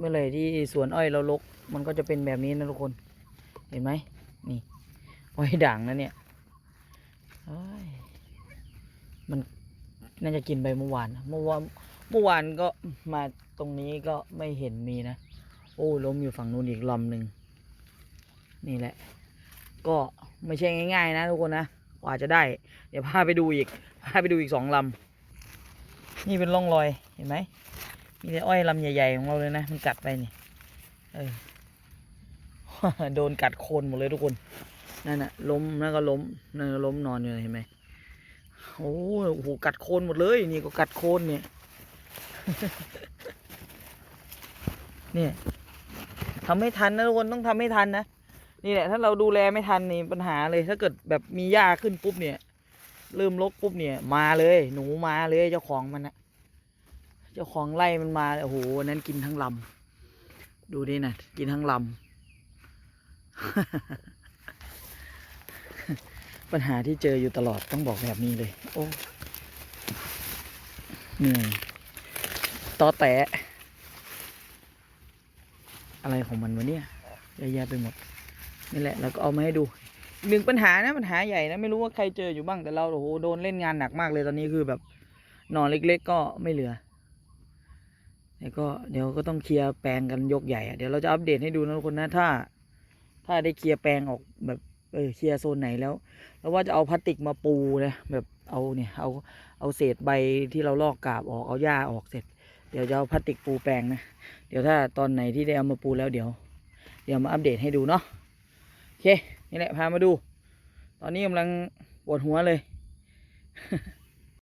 เมื่อไหร่ที่สวนอ้อยเราลก มันก็จะเป็นแบบนี้นะทุกคน เห็นไหมนี่อ้อยด่างนะเนี่ยมันน่าจะกินไปเมื่อวานเมื่อวานเมื่อวานก็มาตรงนี้ก็ไม่เห็นมีนะ โอ้ล้มอยู่ฝั่งนู้นอีกลำหนึ่งนี่แหละ ก็ไม่ใช่ง่าย ๆ นะทุกคนนะกว่าจะได้ เดี๋ยวพาไปดูอีกพาไปดูอีกสองลำนี่เป็นร่องรอยเห็นไหม มีแต่อ้อยลำใหญ่ๆของเราเลยนะ มันกัดไปนี่ เออ โดนกัดโคนหมดเลยทุกคน นั่นน่ะ ล้มนั่นก็ล้มนั่นก็ล้มนอนอยู่เห็นไหมโอ้โหกัดโคนหมดเลย นี่ก็กัดโคนเนี่ย เนี่ยทำไม่ทันนะทุกคนต้องทำให้ทันนะนี่แหละถ้าเราดูแลไม่ทันนี่ปัญหาเลย ถ้าเกิดแบบมีหญ้าขึ้นปุ๊บเนี่ย เริ่มรกปุ๊บเนี่ย มาเลย หนูมาเลยเจ้าของมันนะ เจ้าของไล่มันมาโอ้โหวันนั้นกินทั้งลำดูดินะกินทั้งลำปัญหาที่เจออยู่ตลอดต้องบอกแบบนี้เลย โอ้เหนื่อยตอแตะอะไรของมันวะเนี่ยเยอะแยะไปหมดนี่แหละแล้วก็เอามาให้ดูหนึ่งปัญหานะปัญหาใหญ่นะไม่รู้ว่าใครเจออยู่บ้างแต่เราโอ้โหโดนเล่นงานหนักมากเลยตอนนี้คือแบบนอนเล็ก ๆ ก็ไม่เหลือ แล้วก็เดี๋ยวก็ต้องเคลียร์แปลงกันยกใหญ่อะเดี๋ยวเราจะอัปเดตให้ดูนะทุกคนนะถ้า ถ้าได้เคลียร์แปลงออกแบบเออเคลียร์โซนไหนแล้ว แล้วว่าจะเอาพลาสติกมาปูนะแบบเอาเนี่ยเอาเอาเศษใบที่เราลอกกาบออกเอาหญ้าออกเสร็จ เดี๋ยวจะเอาพลาสติกปูแปลงนะเดี๋ยวถ้าตอนไหนที่ได้เอามาปูแล้วเดี๋ยว เดี๋ยวมาอัปเดตให้ดูเนาะโอเคนี่แหละพามาดู ตอนนี้กำลังปวดหัวเลย